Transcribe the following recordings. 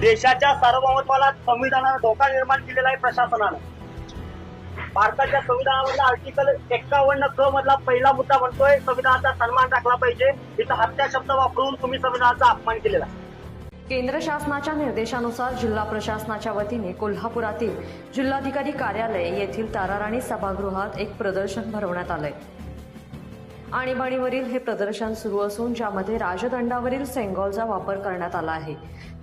देशाच्या सार्वभौमत्वाला संविधानानं धोका निर्माण केलेला आहे प्रशासनानं. भारताच्या संविधानामधला आर्टिकल एक्कावन्न क मधला पहिला मुद्दा म्हणतोय संविधानाचा सन्मान राखला पाहिजे. इथं हत्या शब्द वापरून तुम्ही संविधानाचा अपमान केलेला आहे. केंद्र शासनाच्या निर्देशानुसार जिल्हा प्रशासनाच्या वतीने कोल्हापुरातील जिल्हाधिकारी कार्यालय येथील ताराराणी सभागृहात एक प्रदर्शन भरवण्यात आलंय. आणीबाणीवरील हे प्रदर्शन सुरू असून ज्यामध्ये राजदंडावरील सेंगॉलचा वापर करण्यात आला आहे.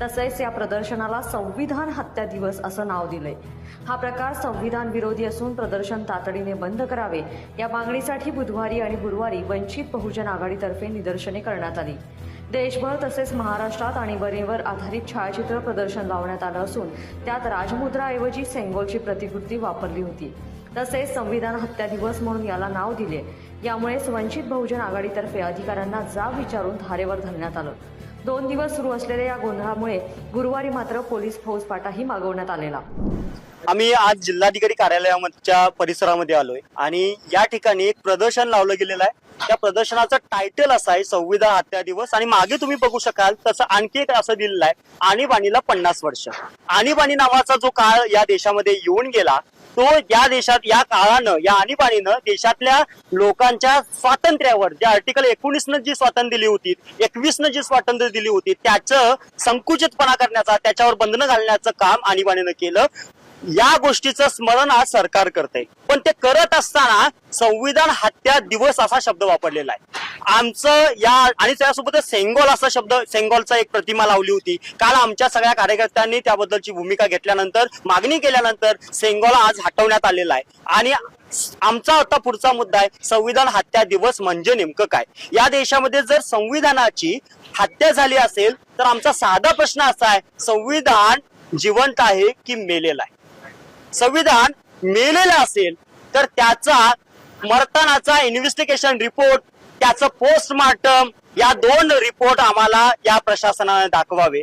तसेच या प्रदर्शनाला संविधान हत्या दिवस असं नाव दिलंय. हा प्रकार संविधान विरोधी असून प्रदर्शन तातडीने बंद करावे या मागणीसाठी बुधवारी आणि गुरुवारी वंचित बहुजन आघाडीतर्फे निदर्शने करण्यात आली. देशभर तसेच महाराष्ट्रात आणीबाणीवर आधारित छायाचित्र प्रदर्शन लावण्यात आलं असून त्यात राजमुद्राऐवजी सेंगोलची प्रतिकृती वापरली होती. तसेच संविधान हत्या दिवस म्हणून याला नाव दिले. यामुळेच वंचित बहुजन आघाडीतर्फे अधिकाऱ्यांना जाब विचारून धारेवर धरण्यात आलं. दोन दिवस सुरू असलेल्या या गोंधळामुळे गुरुवारी मात्र पोलीस फौजफाटाही मागवण्यात आलेला. आम्ही आज जिल्हाधिकारी कार्यालयाच्या परिसरामध्ये आलोय आणि या ठिकाणी एक प्रदर्शन लावलं गेलेलं आहे. त्या प्रदर्शनाचं टायटल असं आहे संविधान हत्या दिवस. आणि मागे तुम्ही बघू शकाल तसं आणखी एक असं दिलेलं आहे आणीबाणीला पन्नास वर्ष. आणीबाणी नावाचा जो काळ या देशामध्ये येऊन गेला तो या देशात या काळानं या आणीबाणीनं देशातल्या लोकांच्या स्वातंत्र्यावर ज्या आर्टिकल एकोणीसनं जी स्वातंत्र्य दिली होती एकवीसनं जी स्वातंत्र्य दिली होती त्याचं संकुचितपणा करण्याचा त्याच्यावर बंधनं घालण्याचं काम आणीबाणीनं केलं. या गोष्टीचं स्मरण आज सरकार करते पण ते करत असताना संविधान हत्या दिवस असा शब्द वापरलेला आहे. आमचं या आणि त्यासोबतच सेंगोल असा शब्द सेंगोलचा एक प्रतिमा लावली होती. काल आमच्या सगळ्या कार्यकर्त्यांनी त्याबद्दलची भूमिका घेतल्यानंतर मागणी केल्यानंतर सेंगोल आज हटवण्यात आलेला आहे. आणि आमचा आता पुढचा मुद्दा आहे संविधान हत्या दिवस म्हणजे नेमकं काय? या देशामध्ये जर संविधानाची हत्या झाली असेल तर आमचा साधा प्रश्न असा आहे संविधान जिवंत आहे की मेलेला आहे? संविधान मेलेलं असेल तर त्याचा मरतानाचा इन्व्हेस्टिगेशन रिपोर्ट त्याचं पोस्टमार्टम या दोन रिपोर्ट आम्हाला या प्रशासनाने दाखवावे.